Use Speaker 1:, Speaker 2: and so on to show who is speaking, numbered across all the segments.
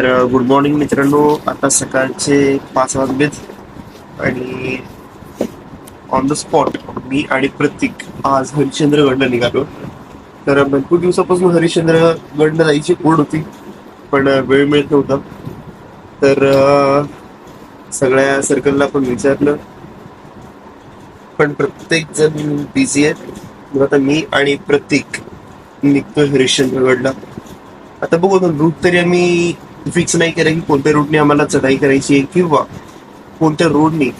Speaker 1: तर good morning मित्रांनो. आता सकाळचे पाच वाजलेत आणि ऑन द स्पॉट मी आणि प्रतीक आज हरिश्चंद्रगडला निघालो. तर भरपूर दिवसापासून हरिश्चंद्रगडला जायची ओढ होती पण वेळ मिळत नव्हता. तर सगळ्या सर्कलला पण विचारलं. पण प्रत्येक जण बिझी आहे आता मी आणि प्रतीक निघतोय हरिश्चंद्रगडला. आता बघू आता रूट तरी आम्ही फिक्स नाही केलं की कोणत्या रूटने आम्हाला चढाई करायची आहे किंवा कोणत्या रोडने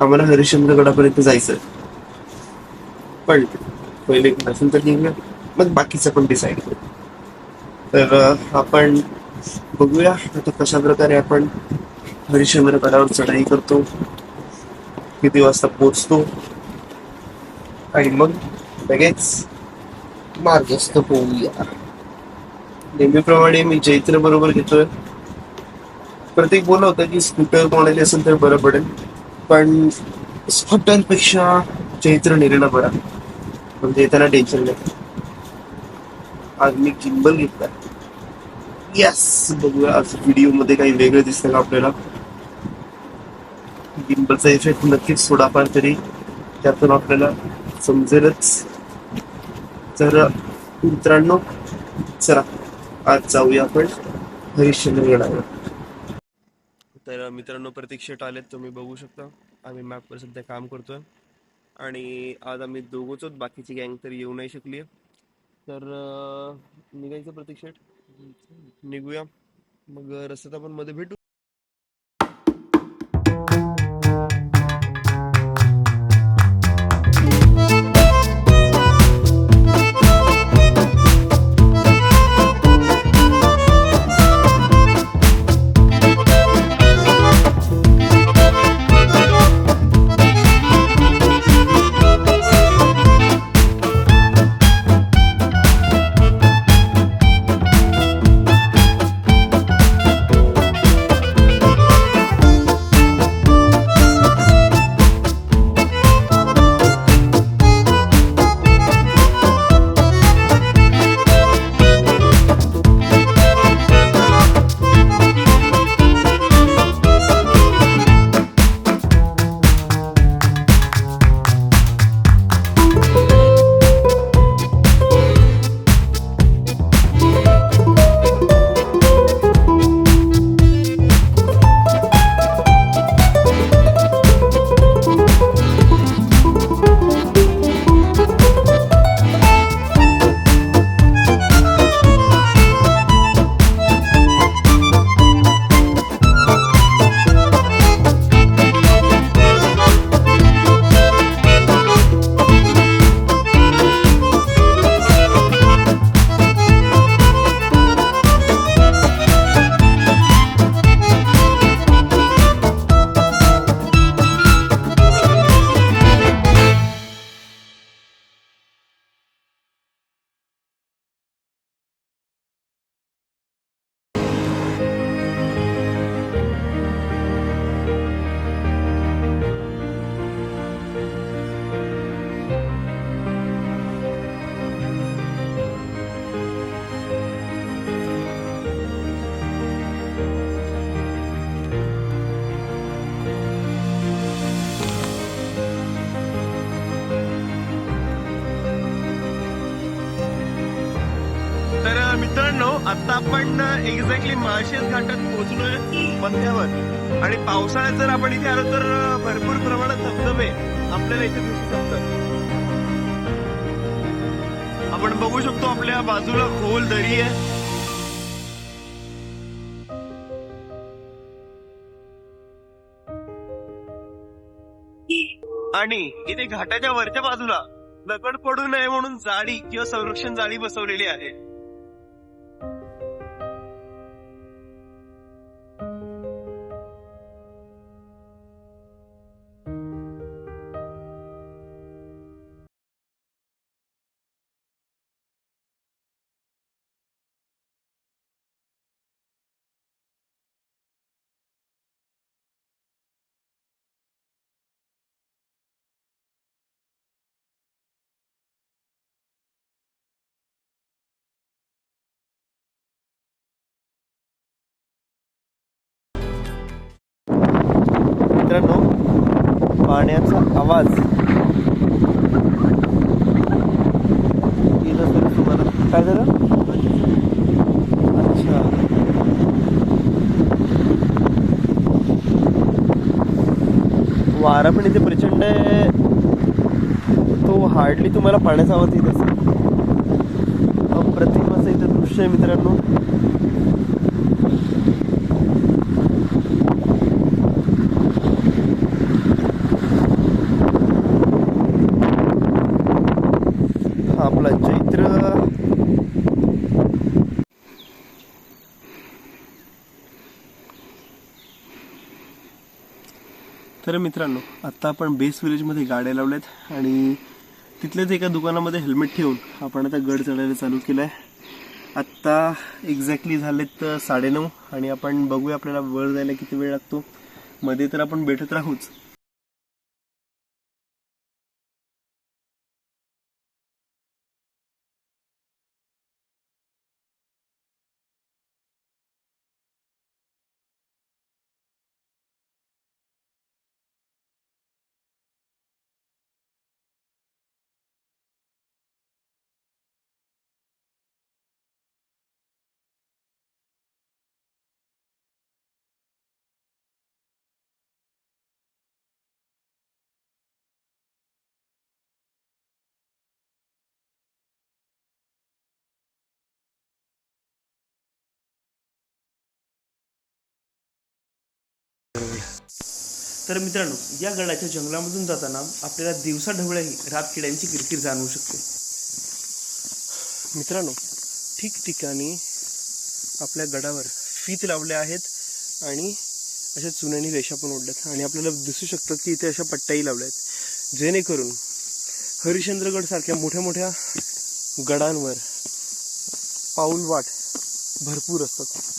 Speaker 1: आम्हाला हरिश्चंद्रगडापर्यंत जायचं पण पहिले नसेल तर निघूया मग बाकीचं पण डिसाईड करू. तर आपण बघूया आता कशा प्रकारे आपण हरिश्चंद्रगडावर चढाई करतो किती वाजता पोहोचतो आणि मग लगेच मार्गस्थ होऊया. नेहमीप्रमाणे मी चैत्र बरोबर घेतोय. प्रत्येक बोला होता की स्कूटर कोणाची असेल तर बरं पडेल. पण स्कूटरपेक्षा चैत्र नेलेला बरा. म्हणजे येताना टेन्शन नाही. आज मी किंबल घेतला यस बघूया. आज व्हिडिओमध्ये काही वेगळं दिसतं का आपल्याला? गिम्बलचा इफेक्ट नक्कीच थोडाफार तरी त्यातून आपल्याला समजेलच. तर मित्रांनो चला. आज जाऊया आपण. हरिश्चंद्रगडावर तर मित्रांनो प्रतीक्षेत आलेत. तुम्ही बघू शकता. आम्ही मॅपवर सध्या काम करतोय. आणि आज आम्ही दोघंच आहोत बाकीची गँग तर येऊ नाही शकली तर निघायचं प्रतीक्षेत निघूया. मग रस्त्यात आपण मध्ये भेटू. आपण एक्झॅक्टली माळशेज घाटात पोहोचलोय मध्यावर आणि पावसाळ्यात जर आपण इथे आलो तर भरपूर प्रमाणात धबधबे आपल्याला इथे दिसू शकतात. आपण बघू शकतो आपल्या बाजूला खोल दरी आहे. आणि इथे घाटाच्या वरच्या बाजूला दगड पडू नये म्हणून जाळी किंवा संरक्षण जाळी बसवलेली आहे. पाण्याचा आवाज. तुम्हाला. काय झालं? अच्छा. वारा पण इथे प्रचंड आहे. तो हार्डली तुम्हाला पाण्याचा आवाज येत असेल. अप्रतिम असं इथं दृश्य आहे मित्रांनो हा आपला चैत्र तर मित्रांनो आत्ता आपण बेस विलेजमध्ये गाड्या लावल्यात आणि तिथल्याच एका दुकानामध्ये हेल्मेट ठेवून आपण आता गड चढायला चालू केलं आहे आत्ता एक्झॅक्टली झालेत साडेनऊ आणि आपण बघूया आपल्याला वर जायला किती वेळ लागतो. मध्ये तर आपण भेटत राहूच. तर मित्रांनो या गडाच्या जंगलामधून जाताना आपल्याला दिवसा ढवळ्याही रातकिड्यांची किरकिर जाणवू शकते. मित्रांनो ठिकठिकाणी आपल्या गडावर फीत लावले आहेत आणि अशा चुन्यानी रेषा पण ओढल्यात. आणि आपल्याला दिसू शकतात की इथे अशा पट्ट्याही लावल्या आहेत. जेणेकरून हरिश्चंद्रगड सारख्या मोठ्या मोठ्या गडांवर पाऊलवाट भरपूर असतात.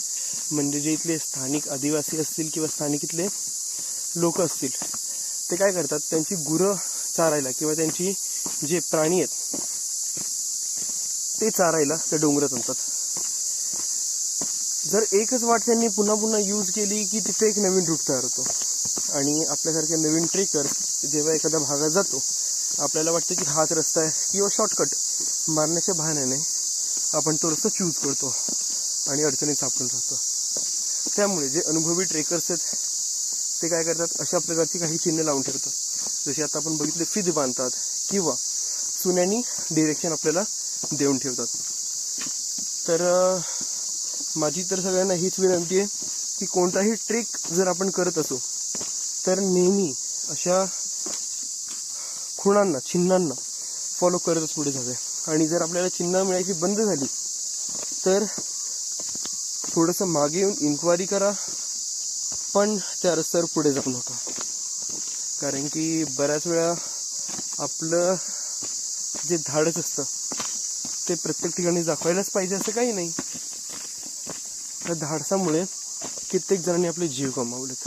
Speaker 1: म्हणजे जे इथले स्थानिक आदिवासी असतील किंवा स्थानिक इथले लोक असतील ते काय करतात? त्यांची गुरं चारायला किंवा त्यांची जे प्राणी आहेत ते चारायला त्या डोंगरात आणतात. जर एकच वाट त्यांनी पुन्हा पुन्हा यूज केली की तिथे एक नवीन रूट तयार होतो. आणि आपल्यासारखे नवीन ट्रेकर जेव्हा एखाद्या भागात जातो आपल्याला वाटतं की हाच रस्ता आहे किंवा शॉर्टकट मारण्याच्या बहाण्याने आपण तो रस्ता चूज करतो आणि अडचणीत सापडून राहतो. त्यामुळे जे अनुभवी ट्रेकर्स आहेत ते काय करतात? अशा प्रकारची काही चिन्ह लावून ठेवतात. जसे आता आपण बघितले फिज बांधतात किंवा चुन्यानी डिरेक्शन आपल्याला देऊन ठेवतात. तर माझी तर सगळ्यांना हीच विनंती आहे की कोणताही ट्रेक जर आपण करत असो तर नेहमी अशा खुणांना चिन्हांना फॉलो करतच पुढे जावे आणि जर आपल्याला चिन्ह मिळायची बंद झाली तर थोडंसं मागे येऊन इन्क्वायरी करा. पण त्या रस्त्यावर पुढे जाऊ नका. कारण की बऱ्याच वेळा आपलं जे धाडस असतं ते प्रत्येक ठिकाणी दाखवायलाच पाहिजे असं काही नाही. त्या धाडसामुळे कित्येक जणांनी आपले जीव गमावलेत.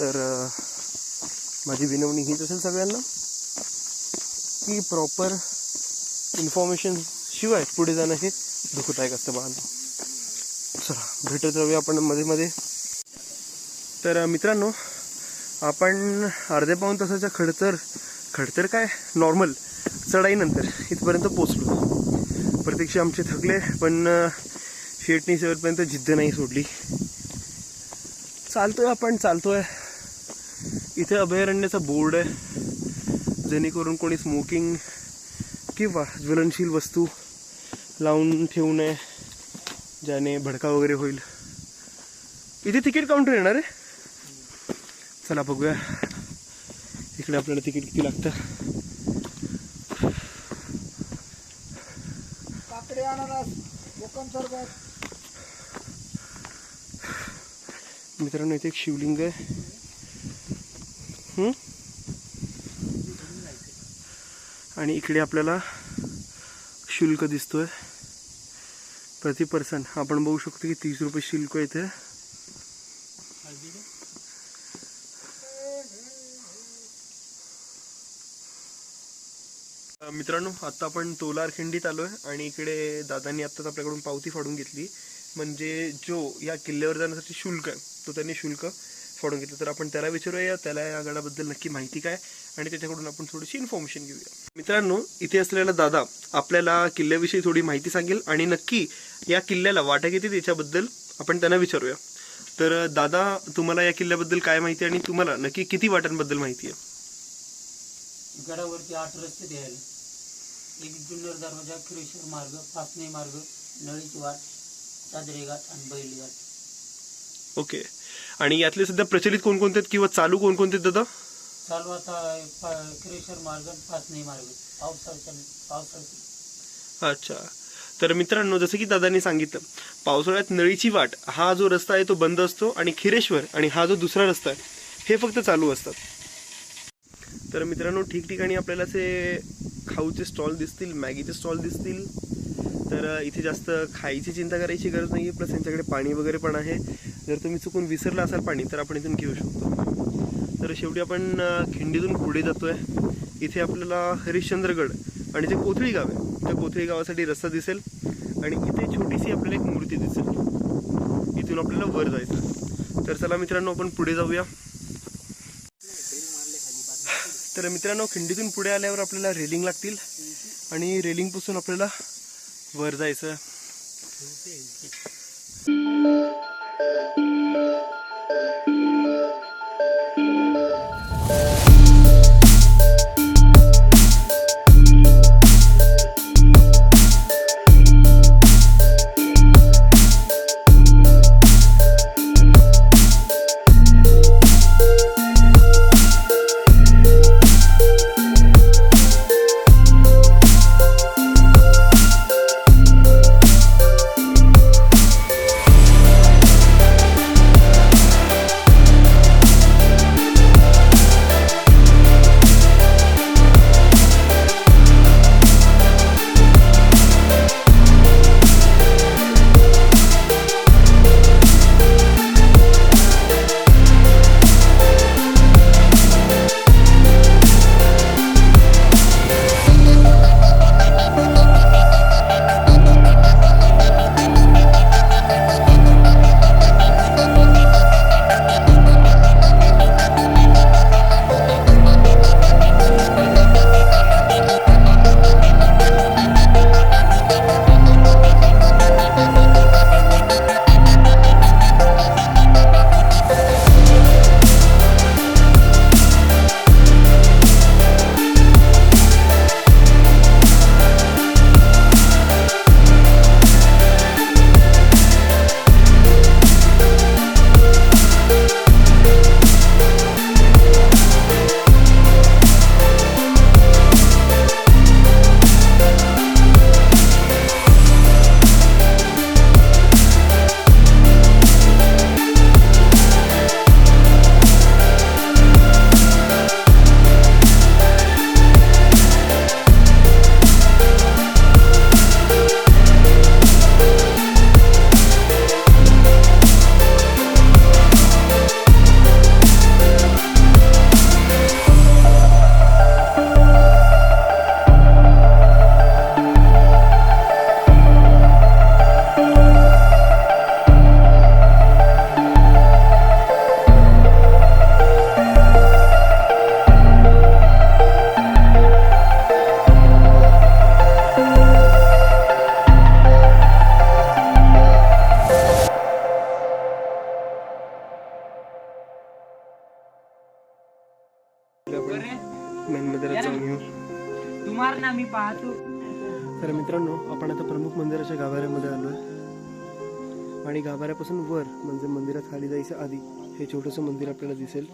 Speaker 1: तर माझी विनवणी हीच असेल सगळ्यांना की प्रॉपर इन्फॉर्मेशन शिवाय पुढे जाणं हे दुःखदायक असतं बाळांनो भेटत राहूया आपण मध्ये मध्ये. तर मित्रांनो आपण अर्ध्या पाऊन तासाच्या खडतर खडतर काय? नॉर्मल चढाईनंतर इथपर्यंत पोचलो प्रत्यक्ष आमचे थकले पण शेटणी शेटनी शेवटपर्यंत जिद्द नाही सोडली. चालतोय आपण चालतोय. इथे अभयारण्याचा बोर्ड आहे. जेणेकरून कोणी स्मोकिंग किंवा ज्वलनशील वस्तू लावून ठेवू नये. ज्याने भडका वगैरे होईल. इथे तिकीट काउंटर येणार आहे. चला बघूया. इकडे आपल्याला तिकीट किती लागतं? मित्रांनो इथे एक शिवलिंग आहे? आणि इकडे आपल्याला शुल्क दिसतोय. प्रति पर्सन. आपण बघू शकतो की तीस रुपये शुल्क आहे मित्रांनो आता आपण तोलार खिंडीत आलोय आणि इकडे दादांनी आत्ताच आपल्याकडून पावती फाडून घेतली. म्हणजे जो या किल्ल्यावर जाण्यासाठी शुल्क आहे तो त्यांनी शुल्क फाडून घेतलं तर आपण त्याला विचारूया. त्याला या गडाबद्दल नक्की माहिती काय? आणि त्याच्याकडून आपण थोडीशी इन्फॉर्मेशन घेऊया. मित्रांनो इथे असलेला दादा आपल्याला किल्ल्याविषयी थोडी माहिती सांगेल आणि नक्की या किल्ल्याला वाटा किती त्याच्याबद्दल आपण त्यांना विचारूया. तर दादा तुम्हाला या किल्ल्याबद्दल काय माहिती आहे आणि तुम्हाला नक्की किती वाटांबद्दल माहिती आहे?
Speaker 2: गडावरती आठ रस्ते द्यायला. एक जुन्नर दरवाजा खिरेश्वर मार्ग पाचने मार्ग नळीची वाट साजरे घाट आणि बैली घाट
Speaker 1: ओके आणि यातले सध्या प्रचलित कोणकोणते आहेत किंवा चालू कोणकोणते आहेत दादा?
Speaker 2: चालू आता पा- खिरेश्वर मार्ग आणि पाचने मार्ग पावसाळ्याच्या पावसाळ्याची.
Speaker 1: अच्छा. तर मित्रांनो जसं की दादांनी सांगितलं पावसाळ्यात नळीची वाट हा जो रस्ता आहे तो बंद असतो आणि खिरेश्वर आणि हा जो दुसरा रस्ता आहे हे फक्त चालू असतात. तर मित्रांनो ठिकठिकाणी आपल्याला असे खाऊचे स्टॉल दिसतील मॅगीचे स्टॉल दिसतील. तर इथे जास्त खायची चिंता करायची गरज नाही आहे प्लस यांच्याकडे पाणी वगैरे पण आहे. जर तुम्ही चुकून विसरला असाल पाणी तर आपण इथून घेऊ शकतो. तर शेवटी आपण खिंडीतून पुढे जातोय. इथे आपल्याला हरिश्चंद्रगड आणि जे कोथळी गाव आहे त्या कोथळी गावासाठी रस्ता दिसेल आणि इथे छोटीशी आपल्याला एक मूर्ती दिसेल. इथून आपल्याला वर जायचं तर चला मित्रांनो आपण पुढे जाऊया. तर मित्रांनो खिंडीतून पुढे आल्यावर आपल्याला रेलिंग लागतील आणि रेलिंगपासून आपल्याला वर जायचं
Speaker 2: Thank you. पाहतो.
Speaker 1: तर मित्रांनो आपण आता प्रमुख मंदिराच्या गाभाऱ्यामध्ये आलो आहे आणि गाभाऱ्यापासून वर म्हणजे मंदिरात खाली जायच्या आधी हे छोटंसं मंदिर आपल्याला दिसेल.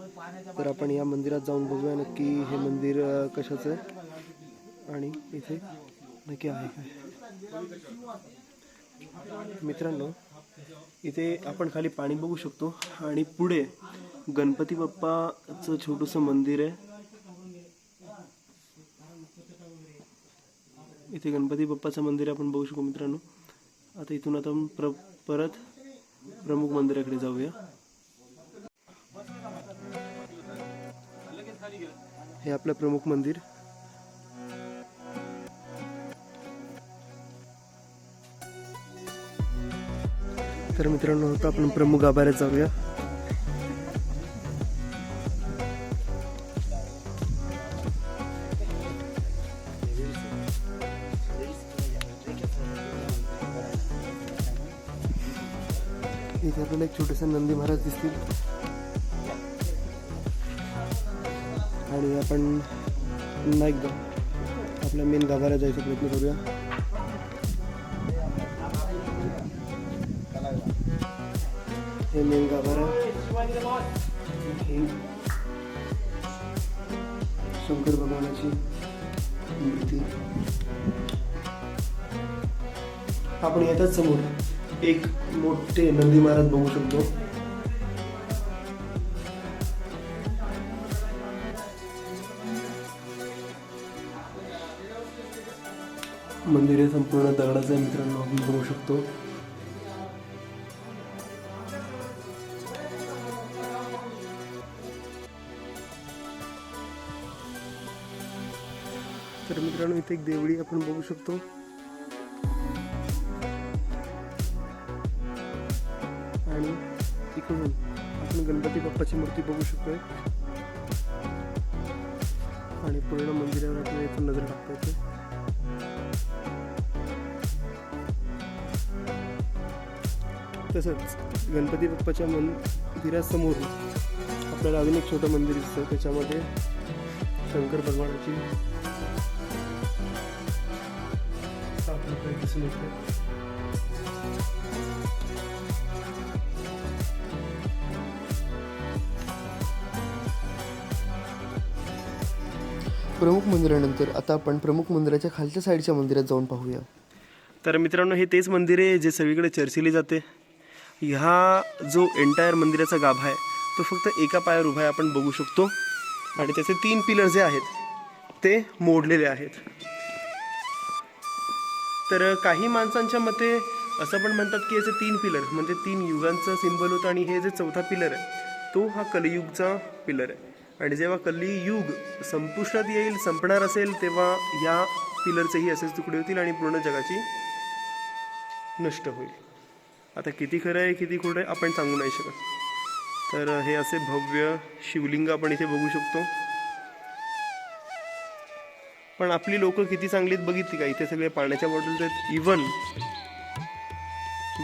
Speaker 1: तर आपण या मंदिरात जाऊन बघूया नक्की हे मंदिर कशाचं आहे. आणि इथे नक्की आहे काय. मित्रांनो इथे आपण खाली पाणी बघू शकतो. आणि पुढे गणपती बाप्पाचं छोटंसं मंदिर आहे. इथे गणपती बाप्पाचं मंदिर आपण बघू शकू मित्रांनो. आता इथून आता प्र परत प्रमुख मंदिराकडे जाऊया. हे आपलं प्रमुख मंदिर. तर मित्रांनो आता आपण प्रमुख गाभाऱ्यात जाऊया. एक छोटेसे नंदी महाराज दिसतील. आणि आपण पुन्हा एकदा आपल्या मेन गाभाऱ्या जायचा प्रयत्न करूया. हे मेन गाभारा. शंकर भगवानाची मूर्ती. आपण येतात समोर. एक मोठे नंदी महाराज बघू शकतो. मंदिर हे संपूर्ण दगडाचं आहे मित्रांनो आपण बघू शकतो. तर मित्रांनो इथे एक देवळी आपण बघू शकतो. मूर्ती बघू शकतोय. आणि पूर्ण मंदिरावर आपल्याला इथून नजर टाकता येते तसंच गणपती बाप्पाच्या मंदिरासमोर आपल्याला अजून एक छोटं मंदिर दिसतं त्याच्यामध्ये शंकर भगवानाची दिसून येते
Speaker 3: प्रमुख मंदिरानंतर आता आपण प्रमुख मंदिराच्या खालच्या साईडच्या मंदिरात जाऊन पाहूया.
Speaker 1: तर मित्रांनो हे तेच मंदिर आहे जे सगळीकडे चर्चिले जाते. ह्या जो एंटायर मंदिराचा गाभा आहे तो फक्त एका पायावर उभा आहे आपण बघू शकतो. आणि त्याचे तीन पिलर जे आहेत ते मोडलेले आहेत. तर काही माणसांच्या मते असं पण म्हणतात की याचे तीन पिलर म्हणजे तीन युगांचं सिंबल होतं आणि हे जे चौथा पिलर आहे तो हा कलियुगचा पिलर आहे. आणि जेव्हा कलियुग संपुष्टात येईल संपणार असेल तेव्हा या पिलरचेही असेच तुकडे होतील आणि पूर्ण जगाची नष्ट होईल. आता किती खरं आहे किती खोटं आहे आपण सांगू नाही शकत. तर हे असे भव्य शिवलिंग आपण इथे बघू शकतो. पण आपली लोक किती चांगलीत बघितली का? इथे सगळे पाण्याच्या बॉटल्स आहेत. इवन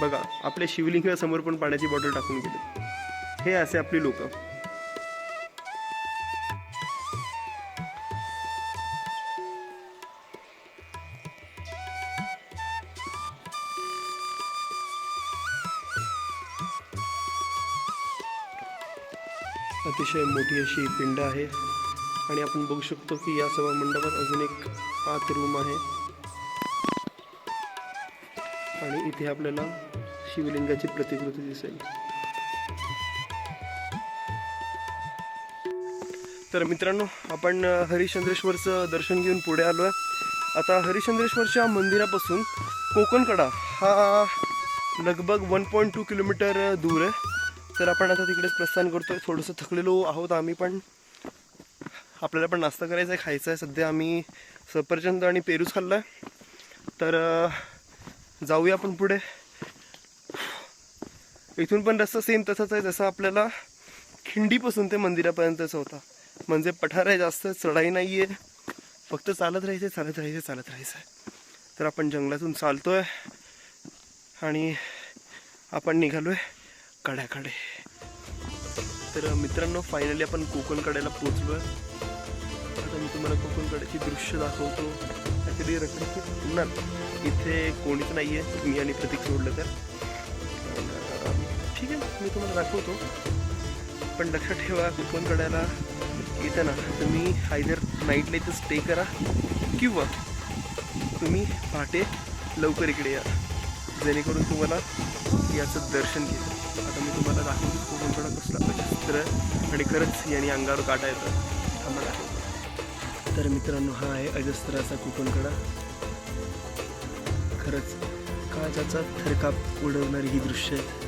Speaker 1: बघा आपल्या शिवलिंगासमोर पण पाण्याची बॉटल टाकून गेली. हे असे आपली लोक. अतिशय मोठी अशी पिंड आहे. आणि आपण बघू शकतो की या सभा मंडपात अजून एक आत रूम आहे. आणि इथे आपल्याला शिवलिंगाची प्रतिकृती दिसेल. तर मित्रांनो आपण हरिश्चंद्रेश्वरचं दर्शन घेऊन पुढे आलो आहे आता हरिश्चंद्रेश्वरच्या मंदिरापासून कोकणकडा हा लगभग वन पॉईंट टू किलोमीटर दूर आहे. तर आपण आता तिकडेच प्रस्थान करतोय. थोडंसं थकलेलो आहोत आम्ही पण. आपल्याला पण नाश्ता करायचा आहे खायचा आहे. सध्या आम्ही सफरचंद आणि पेरूच खाल्ला आहे तर जाऊया आपण पुढे. इथून पण रस्ता सेम तसाच आहे जसा आपल्याला खिंडीपासून ते मंदिरापर्यंतचा होता. म्हणजे पठार आहे जास्त चढाई नाही आहे फक्त चालत राहायचं चालत राहायचं चालत राहायचं आहे तर आपण जंगलातून चालतोय. आणि आपण निघालोय. कड्याकडे. तर मित्रांनो फायनली आपण कोकण कड्याला पोचलोय आता मी तुम्हाला कोकण कड्याची दृश्य दाखवतो. ॲक्च्युली रखडकी पुन्हा इथे कोणीच नाही आहे मी आणि प्रतीक सोडलं तर. ठीक आहे मी तुम्हाला दाखवतो. पण लक्षात ठेवा कोकण कड्याला येताना तुम्ही आयदर नाईटला इथं स्टे करा किंवा तुम्ही पहाटे लवकर इकडे या. जेणेकरून तुम्हाला याचं दर्शन घेतं आता मी तुम्हाला दाखवतो कोकणकडं कसला चित्र आणि खरंच यांनी अंगावर काटा येतं तर मित्रांनो हा आहे अजस्त्राचा कोकणकडा खरंच काळजाचा थरकाप उडवणारी ही दृश्य आहेत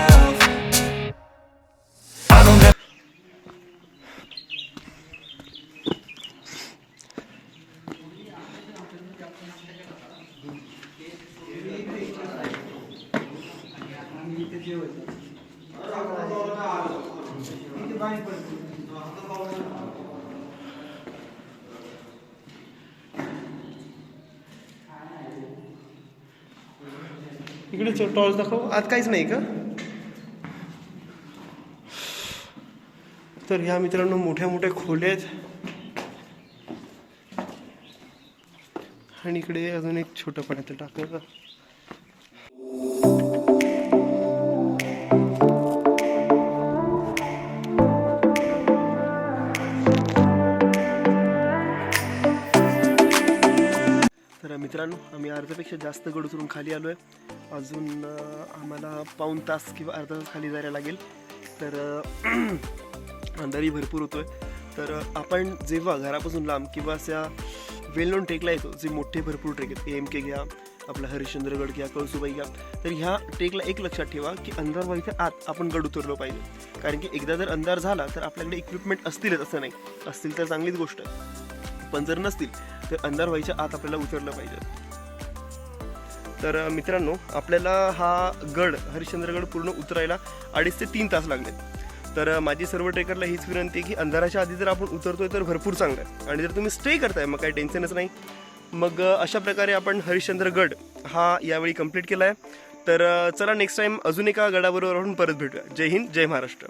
Speaker 1: इकडे टॉर्च दाखव. आत काहीच नाही का? तर ह्या मित्रांनो मोठ्या मोठ्या खोल्या आहेत. आणि इकडे अजून एक छोटं पाण्यात टाकलं तर मित्रांनो आम्ही अर्ध्यापेक्षा जास्त गड उतरून खाली आलो आहे अजून आम्हाला पाऊण तास किंवा अर्धा तास खाली जायला लागेल. तर अंधारी भरपूर होतोय. तर आपण जेव्हा घरापासून लांब किंवा अशा वेल नोन ट्रेकला येतो जे मोठे भरपूर ट्रेक आहेत एम के घ्या आपला हरिश्चंद्रगड घ्या कळसुबाई घ्या तर ह्या ट्रेकला एक लक्षात ठेवा की अंधार व्हायच्या आत आपण गड उतरलो पाहिजे. कारण की एकदा जर अंधार झाला तर आपल्याकडे इक्विपमेंट असतीलच असं नाही. असतील तर चांगलीच गोष्ट. आहे पण जर नसतील तर अंधार व्हायच्या आत आपल्याला उतरलं पाहिजे. तर मित्रांनो आपल्याला हा गड हरिश्चंद्रगड पूर्ण उतरायला अडीच ते तीन तास लागले. तर माझी सर्व ट्रेकरला हीच विनंती आहे की अंधाराच्या आधी जर आपण उतरतोय तर भरपूर चांगलं आहे. आणि जर तुम्ही स्टे करताय मग काही टेन्शनच नाही. मग अशा प्रकारे आपण हरिश्चंद्रगड हा यावेळी कंप्लीट केला आहे तर चला नेक्स्ट टाईम अजून एका गडाबरोबर आपण परत भेटूया. जय हिंद जय महाराष्ट्र.